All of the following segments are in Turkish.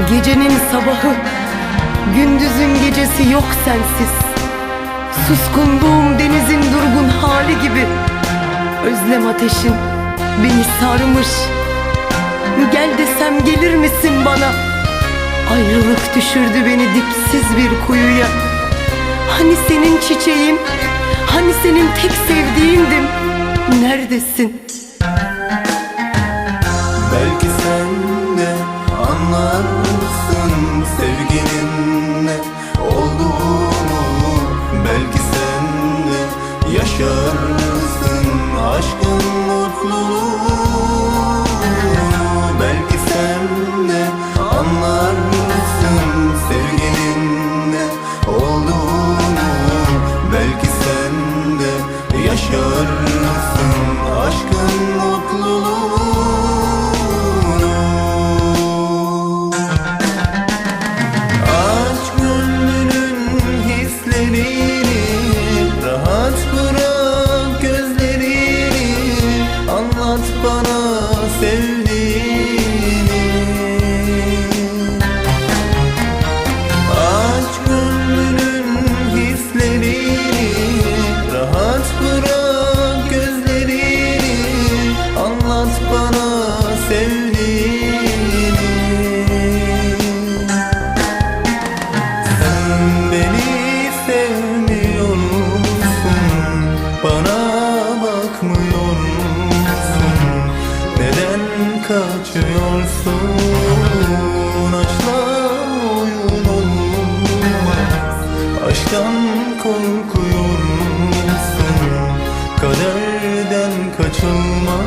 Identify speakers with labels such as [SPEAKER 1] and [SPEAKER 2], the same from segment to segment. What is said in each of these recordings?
[SPEAKER 1] Gecenin sabahı, gündüzün gecesi yok sensiz. Suskunluğum denizin durgun hali gibi. Özlem ateşin beni sarmış. Gel desem gelir misin bana? Ayrılık düşürdü beni dipsiz bir kuyuya. Hani senin çiçeğim, hani senin tek sevdiğindim. Neredesin?
[SPEAKER 2] Hislerini kaçılmaz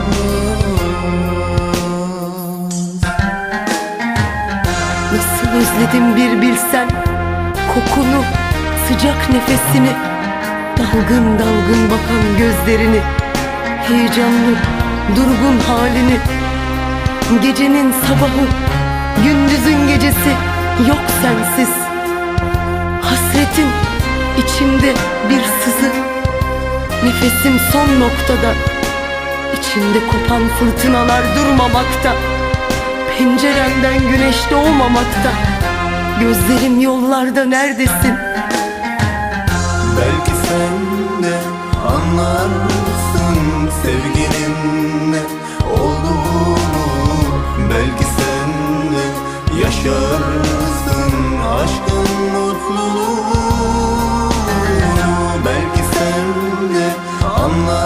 [SPEAKER 1] Nasıl özledim bir bilsen Kokunu, sıcak nefesini Dalgın dalgın bakan gözlerini Heyecanlı, durgun halini. Gecenin sabahı, gündüzün gecesi Yok sensiz. Hasretin içimde bir sızı Nefesim son noktada İçimde kopan fırtınalar durmamakta. Penceremden güneş doğmamakta. Gözlerim yollarda neredesin?
[SPEAKER 2] Belki sen de anlarsın sevginin ne olduğunu. Belki sen de yaşarsın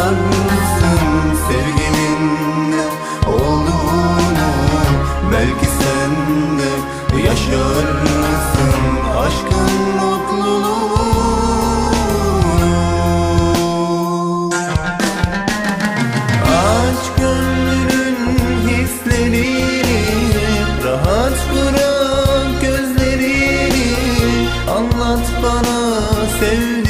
[SPEAKER 2] anlarsın sevginin ne olduğunu Belki sen de yaşarsın aşkın mutluluğunu Aç gönlünün hislerini Rahat bırak gözlerini. Anlat bana sevdiğini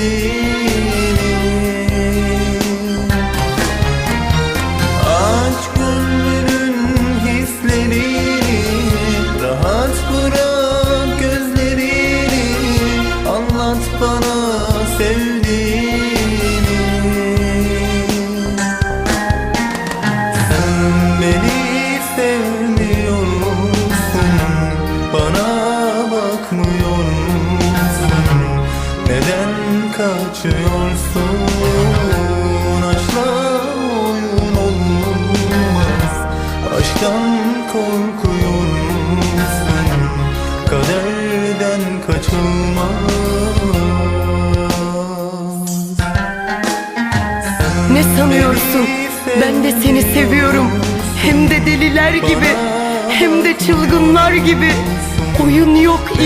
[SPEAKER 2] bana
[SPEAKER 1] Ne sanıyorsun? Ben de seni seviyorum. Hem de deliler gibi, hem de çılgınlar gibi. Oyun yok inan.